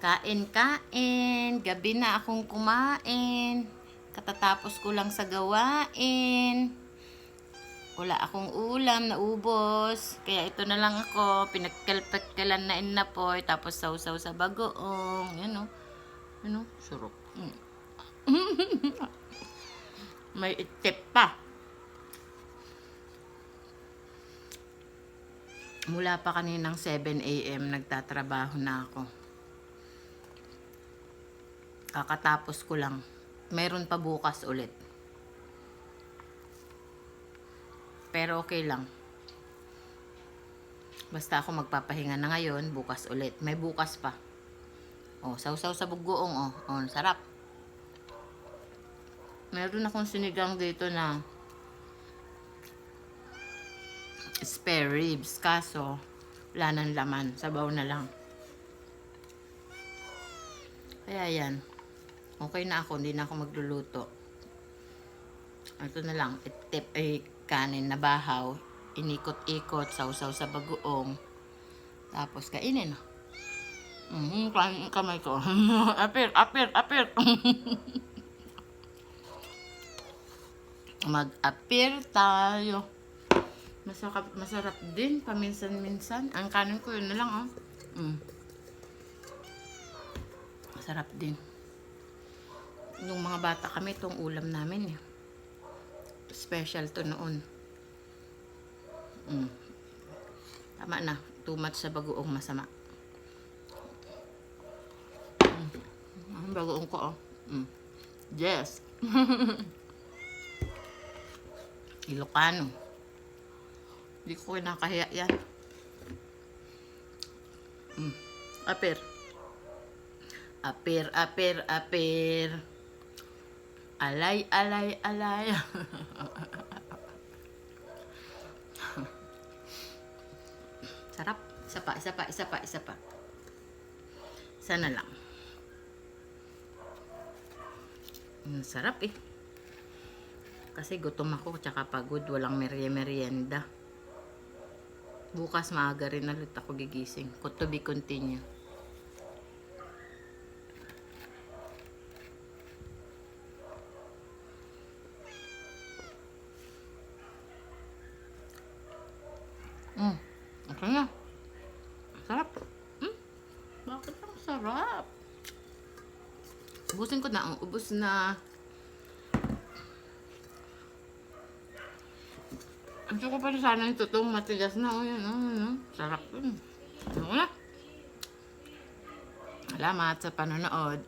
Kain, kain. Gabi na akong kumain. Katatapos ko lang sa gawain. Wala akong ulam, naubos. Kaya ito na lang ako. Pinagkalpagkalan na inapoy. Tapos sausaw sa bagoong. Yan o. Ano? Surok. Mm. May itip pa. Mula pa kaninang 7 a.m. nagtatrabaho na ako. Kakatapos ko lang. Meron pa bukas ulit. Pero okay lang. Basta ako magpapahinga na ngayon, bukas ulit. May bukas pa. Oh, sausaw sa bugoong, oh. Oh, sarap. Meron akong sinigang dito na spare ribs. Kaso, wala nang laman. Sabaw na lang. Kaya yan. Okay na ako. Hindi na ako magluluto. Ito na lang. Itip ay kanin na bahaw. Inikot-ikot. Sausaw sa bagoong. Tapos kainin. Mm, kain kamay ko. apir, apir, apir. Mag-apir tayo. Masarap, masarap din paminsan-minsan. Ang kanin ko yun na lang, oh. Mm. Masarap din. Nung mga bata kami, itong ulam namin, eh. Special to noon. Mm. Tama na. Too sa bagoong masama. Ang bagoong ko, oh. Mm. Yes. Ilocano. Hindi ko kinakahiya yan. Mm. Apir. Apir, apir, apir. Alay, alay, alay. Sarap. Isa pa, isa pa, isa pa, isa pa. Isa na lang. Mm, sarap eh. Kasi gutom ako, tsaka pagod, walang merye-merienda. Bukas maaga rin ulit ako gigising. Ko to be continue. Mm. Na. Sarap. Mm. Bakit ang sarap? Ubusin ko na. Ubus na. Gusto ko pa rin sana ito itong matigas na. O yan, o, yan, o. Sarap yun. Ano na? Salamat sa panonood.